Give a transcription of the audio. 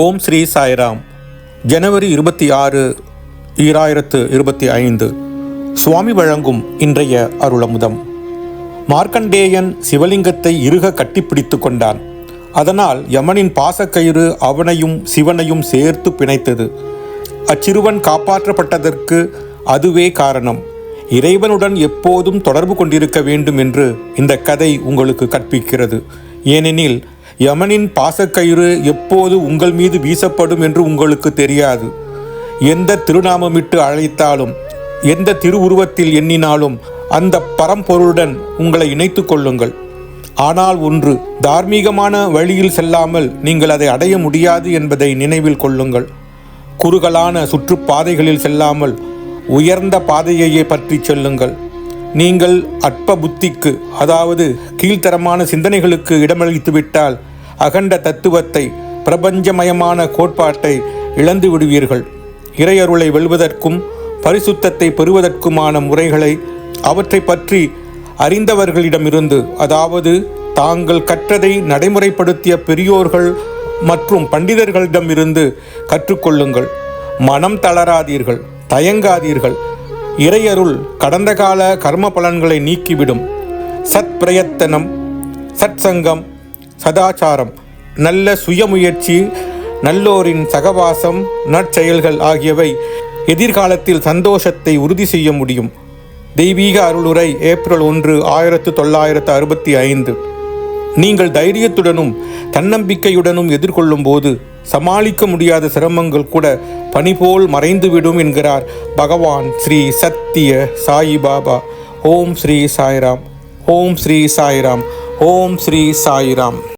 ஓம் ஸ்ரீ சாய்ராம். ஜனவரி இருபத்தி ஆறு ஈராயிரத்து இருபத்தி ஐந்து. சுவாமி வழங்கும் இன்றைய அருளமுதம். மார்க்கண்டேயன் சிவலிங்கத்தை இருக கட்டிப்பிடித்து கொண்டான். அதனால் யமனின் பாசக்கயிறு அவனையும் சிவனையும் சேர்த்து பிணைத்தது. அச்சிறுவன் காப்பாற்றப்பட்டதற்கு அதுவே காரணம். இறைவனுடன் எப்போதும் தொடர்பு கொண்டிருக்க வேண்டும் என்று இந்த கதை உங்களுக்கு கற்பிக்கிறது. ஏனெனில் யமனின் பாசக்கயிறு எப்போது உங்கள் மீது வீசப்படும் என்று உங்களுக்கு தெரியாது. எந்த திருநாமமிட்டு அழைத்தாலும் எந்த திருவுருவத்தில் எண்ணினாலும் அந்த பரம்பொருளுடன் உங்களை இணைத்து கொள்ளுங்கள். ஆனால் ஒன்று தார்மீகமான வழியில் செல்லாமல் நீங்கள் அதை அடைய முடியாது என்பதை நினைவில் கொள்ளுங்கள். குறுகலான சுற்றுப்பாதைகளில் செல்லாமல் உயர்ந்த பாதையையே பற்றி செல்லுங்கள். நீங்கள் அற்ப புத்திக்கு அதாவது கீழ்த்தரமான சிந்தனைகளுக்கு இடமளித்துவிட்டால் அகண்ட தத்துவத்தை பிரபஞ்சமயமான கோட்பாட்டை இழந்து விடுவீர்கள். இறையருளை வெல்வதற்கும் பரிசுத்தத்தை பெறுவதற்குமான முறைகளை அவற்றை பற்றி அறிந்தவர்களிடமிருந்து அதாவது தாங்கள் கற்றதை நடைமுறைப்படுத்திய பெரியோர்கள் மற்றும் பண்டிதர்களிடமிருந்து கற்றுக்கொள்ளுங்கள். மனம் தளராதீர்கள் தயங்காதீர்கள். இறையருள் கடந்த கால கர்ம பலன்களை நீக்கிவிடும். சத் பிரயத்தனம் சத்சங்கம் சதாச்சாரம் நல்ல சுயமுயற்சி நல்லோரின் சகவாசம் நற்செயல்கள் ஆகியவை எதிர்காலத்தில் சந்தோஷத்தை உறுதி செய்ய முடியும். தெய்வீக அருளுரை ஏப்ரல் ஒன்று ஆயிரத்து தொள்ளாயிரத்து அறுபத்தி ஐந்து. நீங்கள் தைரியத்துடனும் தன்னம்பிக்கையுடனும் எதிர்கொள்ளும் போது சமாளிக்க முடியாத சிரமங்கள் கூட பனிபோல் மறைந்துவிடும் என்கிறார் பகவான் ஸ்ரீ சத்திய சாயி பாபா ஓம் ஸ்ரீ சாய்ராம். ஓம் ஸ்ரீ சாய்ராம். ஓம் ஸ்ரீ சாய்ராம்.